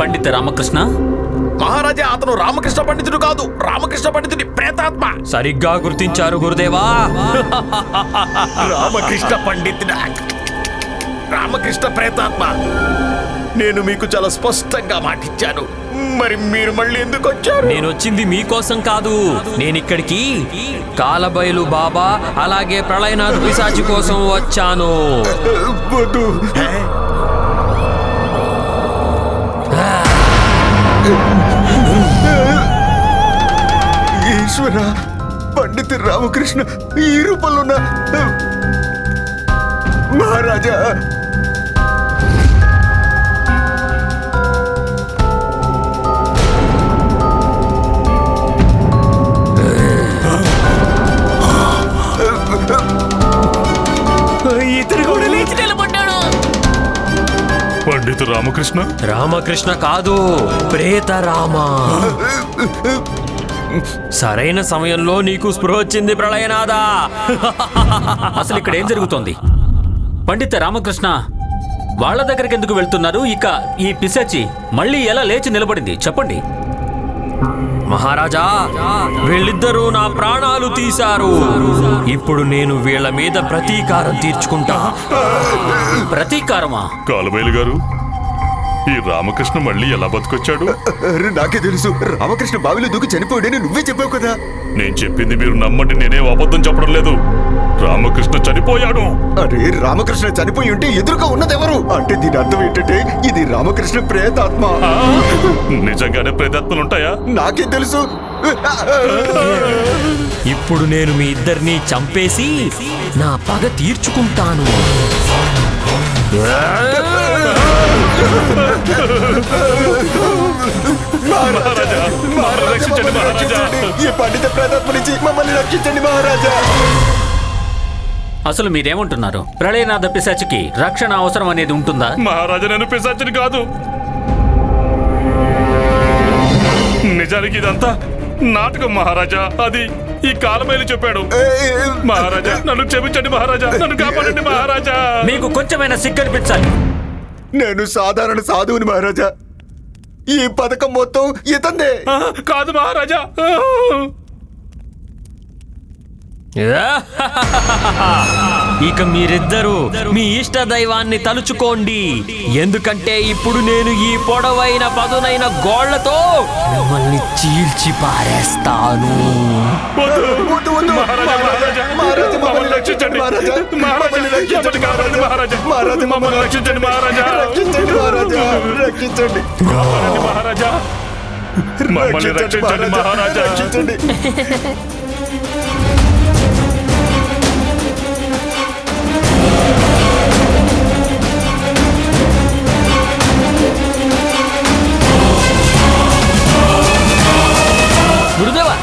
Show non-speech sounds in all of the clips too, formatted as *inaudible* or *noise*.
పండిత రామకృష్ణ? మహారాజా అతను రామకృష్ణ పండితుడు కాదు. రామకృష్ణ పండితుడి ప్రేతాత్మ. సరిగ్గా గుర్తించారు గురుదేవా. రామకృష్ణ పండితుడా? రామకృష్ణ ప్రేతాత్మ. నేను మీకు చాలా స్పష్టంగా మాటిచ్చాను. మరి మీరు మళ్ళీ ఎందుకు వచ్చారు? నేను వచ్చింది మీకోసం కాదు. నేను ఇక్కడికి కాలబయలు బాబా అలాగే ప్రళయనాథ్ పిశాచి కోసం వచ్చాను. వద్దు. ఈశ్వర పండిత రామకృష్ణ ఈ రూపంలో మహారాజా పండిత రామకృష్ణ? రామకృష్ణ కాదు ప్రేత రామ. సరైన సమయంలో నీకు స్పృహ వచ్చింది ప్రళయనాథా. అసలు ఇక్కడ ఏం జరుగుతోంది? పండిత రామకృష్ణ వాళ్ళ దగ్గరికి ఎందుకు వెళ్తున్నారు? ఇక ఈ పిశాచి మళ్ళీ ఎలా లేచి నిలబడింది? చెప్పండి. మహారాజా వీళ్ళిద్దరూ నా ప్రాణాలు తీశారు. ఇప్పుడు నేను వీళ్ళ మీద ప్రతీకారం తీర్చుకుంటా. ప్రతీకారమా? కాలబైలు గారు ఈ రామకృష్ణ మళ్ళీ ఎలా బతికొచ్చాడు? అరే, నాకే తెలుసు. రామకృష్ణ బావిలో దూకి చనిపోయాడని నువ్వే చెప్పావు కదా. నేను చెప్పింది మీరు నమ్మండి నేనేం అబద్ధం చెప్పడం లేదు. రామకృష్ణ చనిపోయాడు. అరే రామకృష్ణ చనిపోయి ఉంటే ఎదురుగా ఉన్నదెవరు? అంటే దీని అర్థం ఏంటంటే ఇది రామకృష్ణ ప్రేతాత్మ. ఆ, నిజంగానే ప్రేతాత్మలు ఉంటాయా నాకే తెలుసు. ఇప్పుడు నేను మీ ఇద్దరిని చంపేసి నా పగ తీర్చుకుంటాను. మహారాజా మమ్మల్ని రక్షించండి మహారాజా ఈ పండిత ప్రేతాత్మ నుంచి మమ్మల్ని రక్షించండి మహారాజా అసలు మీరేమంటున్నారు? ప్రళయనాథ పిశాచికి రక్షణ అవసరం అనేది ఉంటుందా? మహారాజా నేను పిశాచిని కాదు. నిజానికి ఇదంతా నాటకం మహారాజా. అది ఈ కాలమేలు చెప్పాడు. మహారాజా నన్ను క్షమించండి మహారాజా నన్ను కాపాడండి మహారాజా. మీకు కొంచెమైనా సిగ్గనిపించాలి నేను సాధారణ సాధువుని మహారాజా. ఈ పథకం మొత్తం ఇతందే. కాదు మహారాజా. *laughs* ఇక మీరిద్దరూ మీ ఇష్ట దైవాన్ని తలుచుకోండి. ఎందుకంటే ఇప్పుడు నేను ఈ పొడవైన పదునైన గోళ్ళతో మిమ్మల్ని చీల్చి పారేస్తాను. రక్షించండి మహారాజా, రక్షించండి, రక్షించండి. *laughs* గురుదేవా.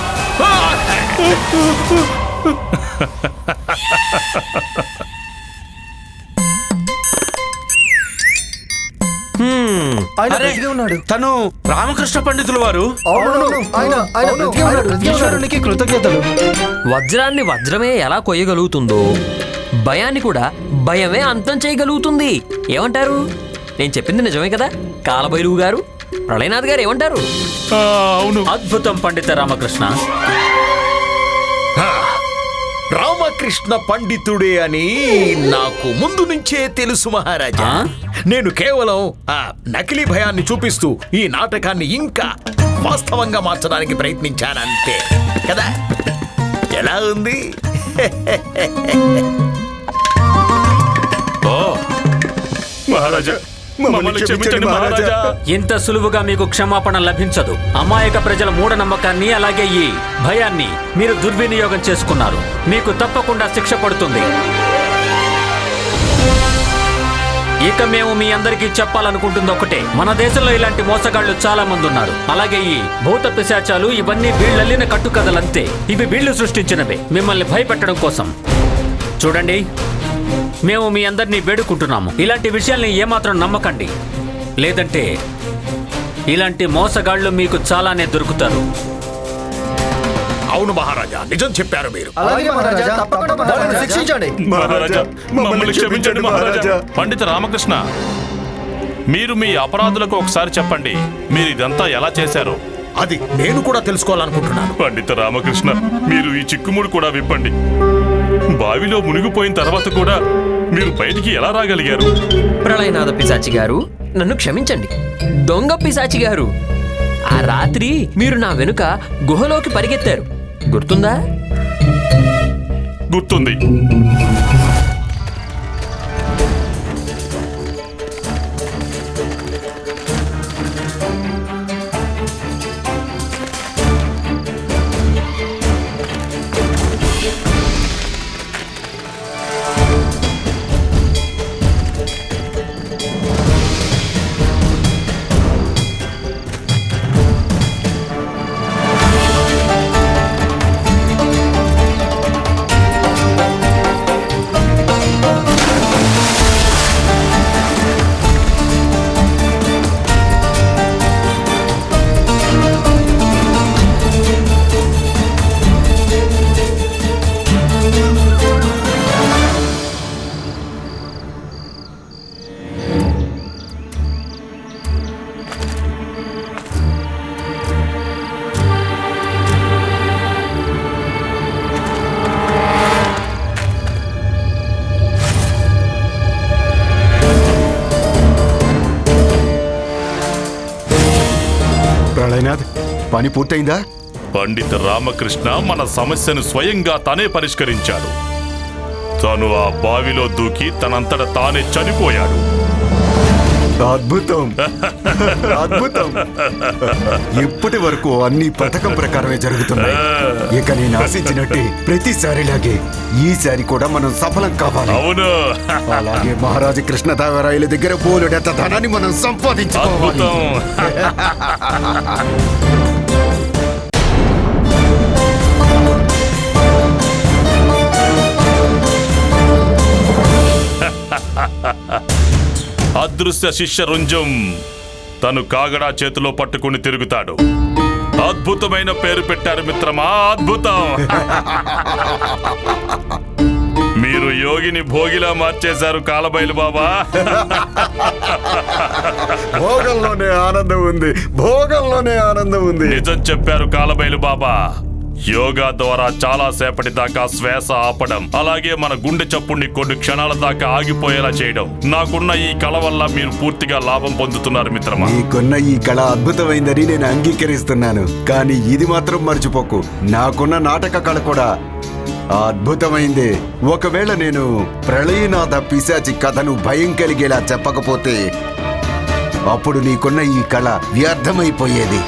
ఆయన బ్రతికే ఉన్నాడు. తను రామకృష్ణ పండితుల వారు. అవునవును ఆయన ఆయన బ్రతికే ఉన్నాడు. ఈశ్వరునికి కృతజ్ఞతలు. వజ్రాన్ని వజ్రమే ఎలా కొయ్యగలుగుతుందో భయాన్ని కూడా భయమే అంతం చేయగలుగుతుంది. ఏమంటారు? నేను చెప్పింది నిజమే కదా కాలభైరువు గారు? ప్రళయనాథ్ గారు ఏమంటారు? ఆ, అవును. అద్భుతం పండిత రామకృష్ణ. రామకృష్ణ పండితుడే అని నాకు ముందు నుంచే తెలుసు మహారాజా? నేను కేవలం ఆ నకిలీ భయాన్ని చూపిస్తూ ఈ నాటకాన్ని ఇంకా వాస్తవంగా మార్చడానికి ప్రయత్నించానంతే. కదా? ఎలా ఉంది? ఓ మహారాజా మమ్మల్ని క్షమించండి మహారాజా. ఇంత సులువుగా మీకు క్షమాపణ లభించదు. అమాయక ప్రజల మూఢనమ్మకాన్ని అలాగే ఈ భయాన్ని మీరు దుర్వినియోగం చేసుకున్నారు. మీకు తప్పకుండా శిక్ష పడుతుంది. ఇక మేము మీ అందరికీ చెప్పాలనుకుంటుంది ఒకటే. మన దేశంలో ఇలాంటి మోసగాళ్ళు చాలా మంది ఉన్నారు. అలాగే ఈ భూత పిశాచాలు ఇవన్నీ వీళ్ళల్లిన కట్టుకథలంతే. ఇవి వీళ్ళు సృష్టించినవే. మిమ్మల్ని భయపెట్టడం కోసం. చూడండి. మేము మీ అందరినీ వేడుకుంటున్నాము. ఇలాంటి విషయాల్ని ఏమాత్రం నమ్మకండి. లేదంటే ఇలాంటి మోసగాళ్ళు మీకు చాలానే దొరుకుతారు. అవును మహారాజా నిజం చెప్పారు మీరు. అలాగే మహారాజా తప్పకుండా వాళ్ళని శిక్షించండి. మహారాజా మమ్మల్ని క్షమించండి మహారాజా. పండిత రామకృష్ణ మీరు మీ అపరాధులకు ఒకసారి చెప్పండి. మీరు ఇదంతా ఎలా చేశారు? అది నేను కూడా తెలుసుకోవాలనుకుంటున్నాను. పండిత రామకృష్ణ మీరు ఈ చిక్కుముడు కూడా విప్పండి. బావిలో మునిగిపోయిన తర్వాత కూడా మీరు బయటికి ఎలా రాగలిగారు? ప్రళయనాథ పిశాచి గారు నన్ను క్షమించండి. దొంగ పిశాచి గారు ఆ రాత్రి మీరు నా వెనుక గుహలోకి పరిగెత్తారు. గుర్తుందా? గుర్తుంది. పని పూర్తయిందా? పండిత రామకృష్ణ మన సమస్యను స్వయంగా తానే పరిష్కరించాడు. తను ఆ బావిలో దూకి తనంతట తానే చనిపోయాడు. అద్భుతం. అద్భుతం. ఇప్పటి వరకు అన్ని పథకం ప్రకారమే జరుగుతున్నాయి. ఇక నేను ఆశించినట్టే ప్రతిసారిలాగే ఈసారి కూడా మనం సఫలం కావాలి. అవును. అలాగే మహారాజు కృష్ణదేవరాయల దగ్గర బోలెడంత ధనాన్ని మనం సంపాదించుకోవాలి. *laughs* అదృశ్య శిష్య రుంజం తను కాగడా చేతిలో పట్టుకుని తిరుగుతాడు. అద్భుతమైన పేరు పెట్టారు మిత్రమా అద్భుతం. *laughs* మీరు యోగిని భోగిలా మార్చేశారు కాలబైలు బాబా. *laughs* భోగంలోనే ఆనందం ఉంది భోగంలోనే ఆనందం ఉంది. నిజం చెప్పారు కాలబైలు బాబా. యోగా ద్వారా చాలా సేపటి దాకా శ్వాస ఆపడం అలాగే మన గుండె చప్పుడిని కొన్ని క్షణాల దాకా ఆగిపోయేలా చేయడం. నాకున్న ఈ కళ వల్ల మీరు పూర్తిగా లాభం పొందుతున్నారు మిత్రమా. నీకున్న ఈ కళ అద్భుతమైందని నేను అంగీకరిస్తున్నాను. కానీ ఇది మాత్రం మర్చిపోకు. నాకున్న నాటక కళ కూడా అద్భుతమైంది. ఒకవేళ నేను ప్రళయనాథ పిశాచి కథను భయం కలిగేలా చెప్పకపోతే అప్పుడు నీకున్న ఈ కళ వ్యర్థమైపోయేది.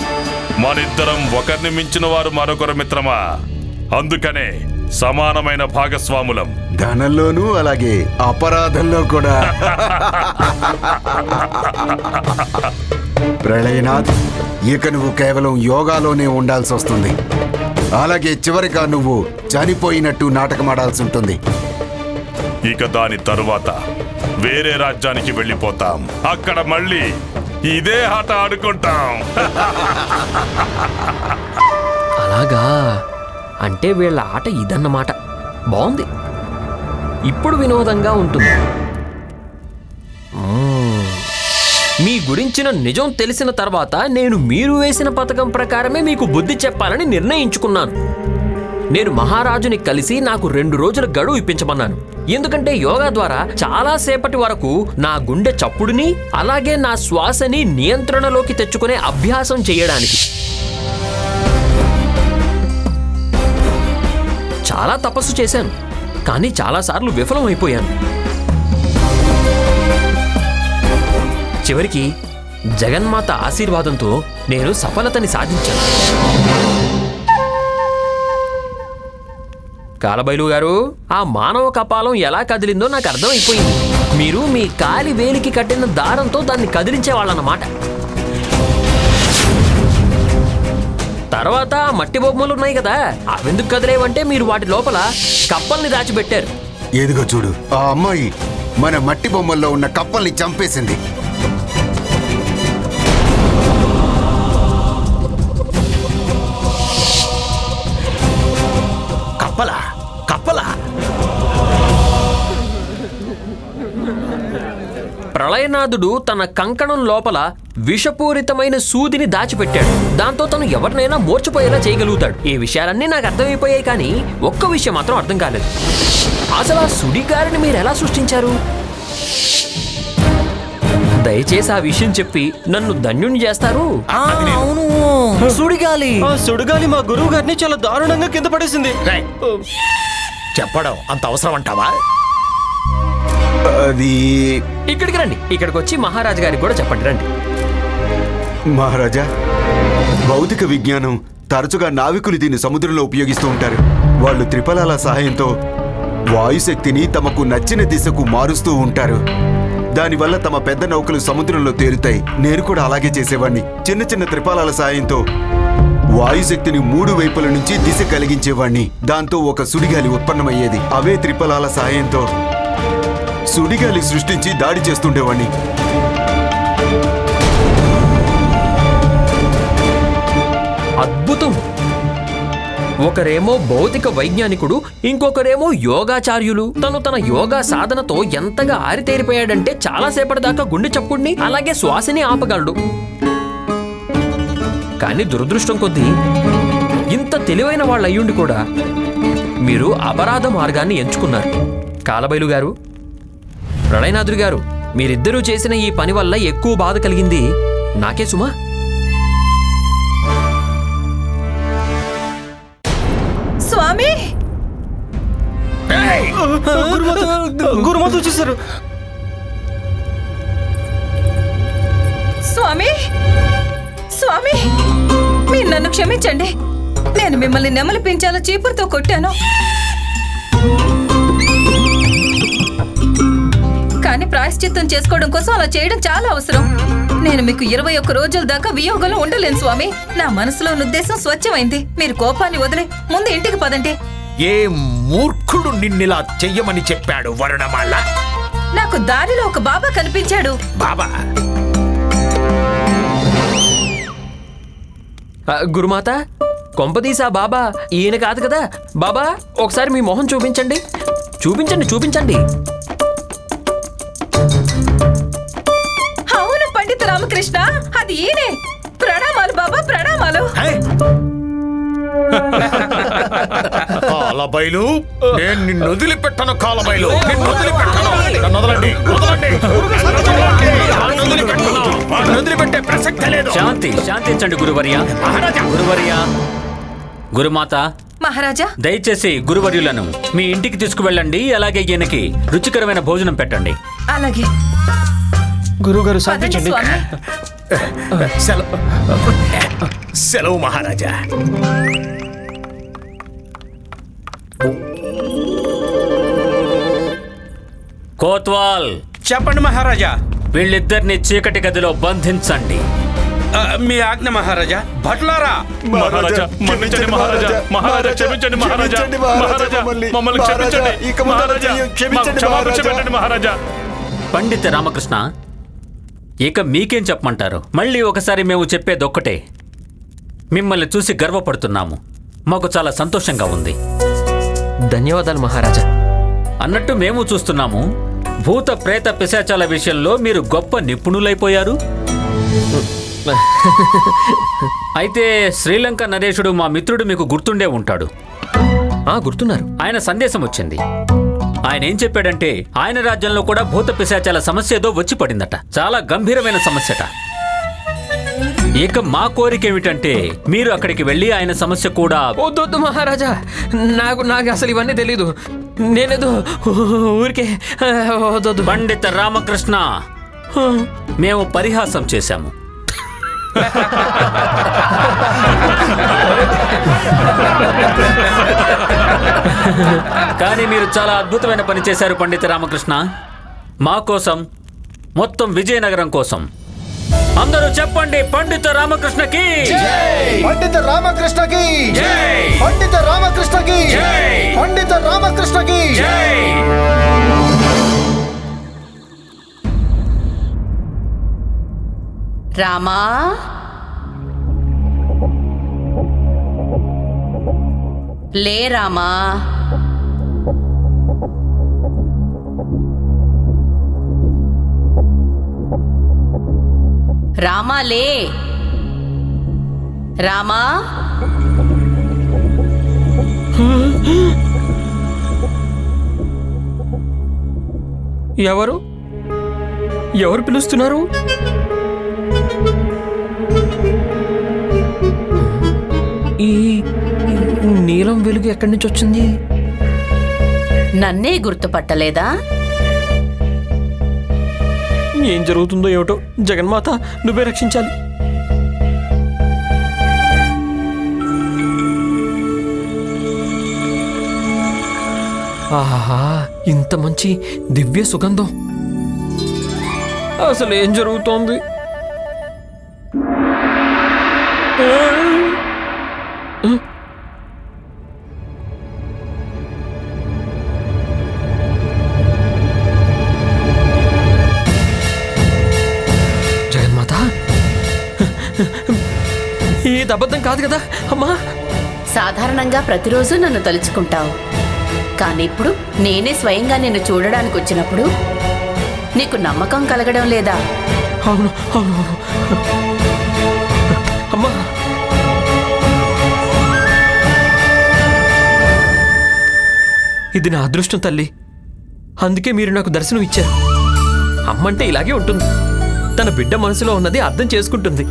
మనిద్దరం ఒకరిని మించిన వారు మరొకరు మిత్రమా? అందుకనే సమానమైన భాగస్వాములం. ధనంలోనూ అలాగే అపరాధంలో కూడా. ప్రళయనాథ్ ఇక నువ్వు కేవలం యోగాలోనే ఉండాల్సి వస్తుంది అలాగే చివరిగా నువ్వు చనిపోయినట్టు నాటకమాడాల్సి ఉంటుంది ఇక దాని తరువాత వేరే రాజ్యానికి వెళ్ళిపోతాం. అక్కడ మళ్ళీ ఇదే ఆట ఆడుకుంటాం. అలాగా. అంటే వీళ్ళ ఆట ఇదన్నమాట. బాగుంది ఇప్పుడు వినోదంగా ఉంటుంది. మీ గురించిన నిజం తెలిసిన తర్వాత నేను మీరు వేసిన పథకం ప్రకారమే మీకు బుద్ధి చెప్పాలని నిర్ణయించుకున్నాను. నేను మహారాజుని కలిసి నాకు రెండు రోజుల గడువు ఇప్పించమన్నాను. ఎందుకంటే యోగా ద్వారా చాలా సేపటి వరకు నా గుండె చప్పుడుని అలాగే నా శ్వాసని నియంత్రణలోకి తెచ్చుకునే అభ్యాసం చేయడానికి. చాలా తపస్సు చేశాను కానీ చాలాసార్లు విఫలం అయిపోయాను. చివరికి జగన్మాత ఆశీర్వాదంతో నేను సఫలతని సాధించాను. కాలబైలు గారు ఆ మానవ కపాలం ఎలా కదిలిందో నాకు అర్థమైపోయింది. మీరు మీ కాలి వేలికి కట్టిన దారంతో దాన్ని కదిలించేవాళ్ళన్నమాట. తర్వాత మట్టి బొమ్మలు ఉన్నాయి కదా అవెందుకు కదిలేవంటే మీరు వాటి లోపల కప్పల్ని దాచిపెట్టారు. ఎదుగో చూడు ఆ అమ్మాయి మన మట్టి బొమ్మల్లో ఉన్న కప్పల్ని చంపేసింది. ప్రళయనాథుడు తన కంకణం లోపల విషపూరితమైన సూదిని దాచిపెట్టాడు. దాంతో తను ఎవరినైనా మూర్చిపోయేలా చేయగలుగుతాడు. ఈ విషయాలన్నీ నాకు అర్థమైపోయాయి కానీ ఒక్క విషయం మాత్రం అర్థం కాలేదు. అసలు ఆ సుడిగారిని మీరు ఎలా సృష్టించారు? దయచేసి ఆ విషయం చెప్పి నన్ను ధన్యుని చేస్తారు? అవును. సుడిగాలి. ఆ సుడిగాలి మా గురువు గారిని చాలా దారుణంగా కింద పడేసింది. చెప్పడం అంత అవసరం అంటావా? అది ఇక్కడికి రండి. ఇక్కడికి వచ్చి మహారాజు గారికి కూడా చెప్పండి రండి. మహారాజా భౌతిక విజ్ఞానం తరచుగా నావికులు దీన్ని సముద్రంలో ఉపయోగిస్తూ ఉంటారు. వాళ్ళు త్రిపలాల సహాయంతో వాయుశక్తిని తమకు నచ్చిన దిశకు మారుస్తూ ఉంటారు. దానివల్ల తమ పెద్ద నౌకలు సముద్రంలో తేలుతాయి. నేను కూడా అలాగే చేసేవాడిని చిన్న చిన్న త్రిపాలాల సాయంతో వాయుశక్తిని మూడు వైపుల నుంచి దిశ కలిగించేవాణ్ణి. దాంతో ఒక సుడిగాలి ఉత్పన్నమయ్యేది. అవే త్రిపలాల సాయంతో సుడిగాలి సృష్టించి దాడి చేస్తుండేవాణ్ణి. అద్భుతం. ఒకరేమో భౌతిక వైజ్ఞానికుడు ఇంకొకరేమో యోగాచార్యులు. తను తన యోగా సాధనతో ఎంతగా ఆరితేరిపోయాడంటే చాలాసేపటి దాకా గుండె చప్పుడిని అలాగే శ్వాసని ఆపగలడు. కానీ దురదృష్టం కొద్దీ ఇంత తెలివైన వాళ్ళ అయ్యుండి కూడా మీరు అపరాధ మార్గాన్ని ఎంచుకున్నారు. కాలబైలు గారు ప్రళయనాథుడు గారు మీరిద్దరూ చేసిన ఈ పని వల్ల ఎక్కువ బాధ కలిగింది నాకే సుమా. స్వామి! ఏయ్, గురుమాత వచ్చేసారు. స్వామి! స్వామి! మీరు నన్ను క్షమించండి. నేను మిమ్మల్ని నెమలి పించాల చీపురుతో కొట్టాను. కానీ ప్రాయశ్చిత్తం చేసుకోవడం కోసం అలా చేయడం చాలా అవసరం. నేను మీకు ఇరవై ఒక్క రోజుల దాకా వియోగంలో ఉండలేను స్వామి. నా మనసులో ఉద్దేశం స్వచ్ఛమైంది. మీరు కోపాన్ని వదిలే ముందు ఇంటికి పదండి. ఏ మూర్ఖుడు నిన్నిలా చెయ్యమని చెప్పాడు వరుణమాల? నాకు దారిలో ఒక బాబా కనిపించాడు. బాబా? గురుమాత కొంపదీసా బాబా ఈయన కాదు కదా? బాబా ఒకసారి మీ మొహం చూపించండి. చూపించండి చూపించండి. రామకృష్ణ అది ఈయనే. ప్రణామాలు బాబా ప్రణామాలు. కాలబైలు నేను నిన్ను వదిలిపెట్టను కాలబైలు. నిన్ను వదిలిపెట్టను. నన్ను వదలండి. వదలండి. వదిలిపెట్టను. వదిలిపెట్టే ప్రసక్తే లేదు. శాంతి శాంతించండి గురువర్య. మహారాజా. గురువర్య. గురుమాత. మహారాజా. దయచేసి గురువర్యులను మీ ఇంటికి తీసుకువెళ్ళండి అలాగే ఈయనకి రుచికరమైన భోజనం పెట్టండి. అలాగే. గురువు గారు పదండి శాంతించండి స్వామి. సెలవు. సెలవు మహారాజా. కోత్వాల్. చెప్పండి మహారాజా. వీళ్ళిద్దరిని చీకటి గదిలో బంధించండి. మీ ఆజ్ఞ మహారాజా. భట్లారా మహారాజా మన్నించండి మహారాజా క్షమించండి మమ్మల్ని. క్షమించండి. క్షమించండి, మహారాజా. పండిత రామకృష్ణ ఇక మీకేం చెప్పమంటారు? మళ్ళీ ఒకసారి మేము చెప్పేది ఒక్కటే మిమ్మల్ని చూసి గర్వపడుతున్నాము. మాకు చాలా సంతోషంగా ఉంది. ధన్యవాదాలు మహారాజా. అన్నట్టు మేము చూస్తున్నాము భూత ప్రేత పిశాచాల విషయంలో మీరు గొప్ప నిపుణులైపోయారు. అయితే శ్రీలంక నరేషుడు మా మిత్రుడు మీకు గుర్తుండే ఉంటాడు. ఆ గుర్తున్నారు. ఆయన సందేశం వచ్చింది ఆయన ఏం చెప్పాడంటే ఆయన రాజ్యంలో కూడా భూత పిశాచాల సమస్య ఏదో వచ్చి పడిందట. చాలా గంభీరమైన సమస్యట. ఇక మా కోరిక ఏమిటంటే మీరు అక్కడికి వెళ్ళి ఆయన సమస్య కూడా వద్దొద్దు మహారాజా నాకు నాకు అసలు ఇవన్నీ తెలీదు. నేనేదో ఊరికే వద్దొద్దు పండిత రామకృష్ణ మేము పరిహాసం చేశాము. *laughs* కానీ మీరు చాలా అద్భుతమైన పని చేశారు పండిత రామకృష్ణ. మా కోసం మొత్తం విజయనగరం కోసం. అందరూ చెప్పండి పండిత రామకృష్ణకి! పండిత రామకృష్ణకి! పండిత రామకృష్ణకి! పండిత రామకృష్ణకి! రామా? లే రామా. రామా లే. రామా. ఎవరు? ఎవరు పిలుస్తున్నారు? ఈ ఈ నీలం వెలుగు ఎక్కడి నుంచి వచ్చింది? నన్నే గుర్తుపట్టలేదా? ఏం జరుగుతుందో ఏమిటో? జగన్మాత నువ్వే రక్షించాలి. ఆహా ఇంత మంచి దివ్య సుగంధం. అసలు ఏం జరుగుతోంది? ఇది అబద్ధం కాదు కదా? అమ్మా! సాధారణంగా ప్రతిరోజు నన్ను తలుచుకుంటావు. కానీ ఇప్పుడు నేనే స్వయంగా నిన్ను చూడడానికి వచ్చినప్పుడు నీకు నమ్మకం కలగడం లేదా? అవును అవును అవును. అమ్మా! ఇది నా అదృష్టం తల్లి. అందుకే మీరు నాకు దర్శనం ఇచ్చారు. అమ్మంటే ఇలాగే ఉంటుంది. తన బిడ్డ మనసులో ఉన్నది అర్థం చేసుకుంటుంది.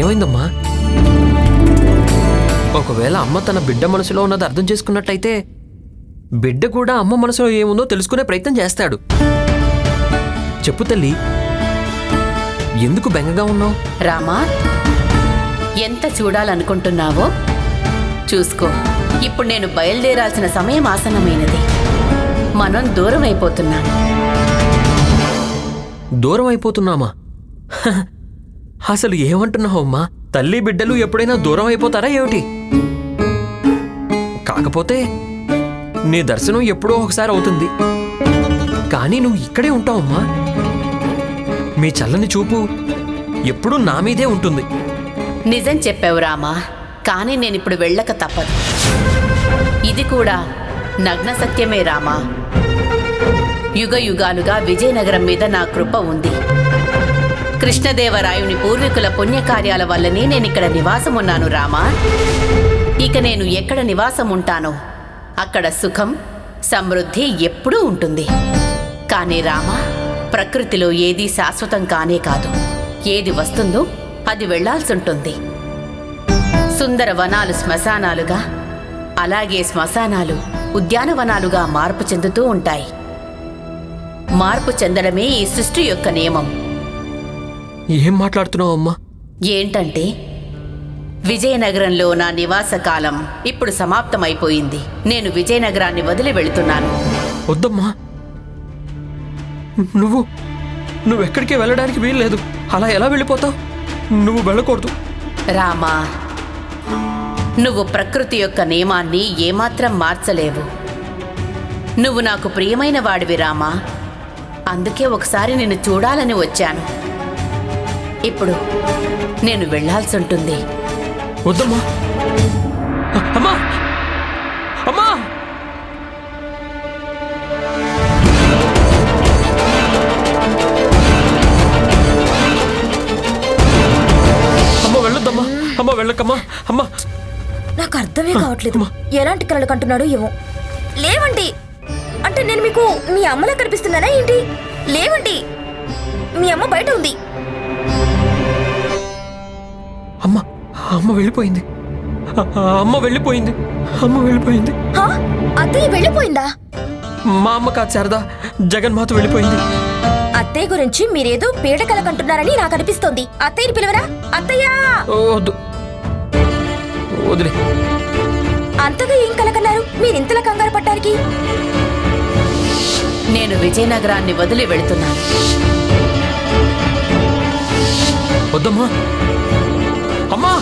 ఏమైందమ్మా? ఒకవేళ అమ్మ తన బిడ్డ మనసులో ఉన్నది అర్థం చేసుకున్నట్టయితే బిడ్డ కూడా అమ్మ మనసులో ఏముందో తెలుసుకునే ప్రయత్నం చేస్తాడు. చెప్పు తల్లి ఎందుకు బెంగగా ఉన్నావు? రామా ఎంత చూడాలనుకుంటున్నావో చూసుకో. ఇప్పుడు నేను బయలుదేరాల్సిన సమయం ఆసనమైనది మనం దూరం అయిపోతున్నాం దూరం అయిపోతున్నామా అసలు ఏమంటున్నావు అమ్మా? తల్లి బిడ్డలు ఎప్పుడైనా దూరం అయిపోతారా ఏమిటి? కాకపోతే నీ దర్శనం ఎప్పుడో ఒకసారి అవుతుంది. కానీ నువ్వు ఇక్కడే ఉంటావమ్మా మీ చల్లని చూపు ఎప్పుడూ నా మీదే ఉంటుంది. నిజం చెప్పావు రామా. కానీ నేనిప్పుడు వెళ్ళక తప్పదు. ఇది కూడా నగ్న సత్యమే రామా. యుగ యుగాలుగా విజయనగరం మీద నా కృప ఉంది. కృష్ణదేవరాయుని పూర్వీకుల పుణ్యకార్యాల వల్లనే నేనిక్కడ నివాసం ఉన్నాను రామా. ఇక నేను ఎక్కడ నివాసం ఉంటానో అక్కడ సుఖం సమృద్ధి ఎప్పుడూ ఉంటుంది. కానీ రామా ప్రకృతిలో ఏదీ శాశ్వతం కానే కాదు. ఏది వస్తుందో అది వెళ్ళాల్సుంటుంది. సుందర వనాలు శ్మశానాలుగా అలాగే శ్మశానాలు ఉద్యానవనాలుగా మార్పు చెందుతూ ఉంటాయి. మార్పు చెందడమే ఈ సృష్టి యొక్క నియమం. ఏం మాట్లాడుతున్నావు అమ్మా? ఏంటంటే విజయనగరంలో నా నివాస కాలం ఇప్పుడు సమాప్తమైపోయింది. నేను విజయనగరాన్ని వదిలి వెళుతున్నాను. వద్దమ్మా. నువ్వు నువ్వెక్కడికి వెళ్ళడానికి వీల్లేదు. అలా ఎలా వెళ్ళిపోతావు? నువ్వు వెళ్ళకూడదు. రామా నువ్వు ప్రకృతి యొక్క నియమాన్ని ఏమాత్రం మార్చలేవు. నువ్వు నాకు ప్రియమైన వాడివి రామా. అందుకే ఒకసారి నిన్ను చూడాలని వచ్చాను. ఇప్పుడు నేను వెళ్ళాల్సి ఉంటుంది వద్దమ్మా. అమ్మా. అమ్మా. అమ్మ వెళ్ళొద్దమ్మా. అమ్మ వెళ్ళకమ్మా. అమ్మ. నాకు అర్థమే కావట్లేదు. ఎలాంటి కలలు కంటున్నాడు ఏమో. లేవండి. అంటే నేను మీకు మీ అమ్మలా కనిపిస్తున్నానా ఏంటి? లేవండి. మీ అమ్మ బయట ఉంది. అమ్మ వెళ్ళిపోయింది. అమ్మ వెళ్ళిపోయింది. అమ్మ వెళ్ళిపోయింది. హా? అత్తయ్య వెళ్ళిపోయిందా? మా అమ్మ కాదు శారదా జగన్మాత వెళ్ళిపోయింది. అత్తయ్య గురించి మీరేదో పీడకల కంటున్నారని నాకు అనిపిస్తోంది. అత్తయ్యని పిలవరా? అత్తయ్యా! వద్దు. వదిలే. అంతగా ఏం కలకన్నారు మీరు ఇంతలా కంగారు పట్టానికి నేను విజయనగరాన్ని వదిలి వెళుతున్నాను. వద్దమ్మా. అమ్మా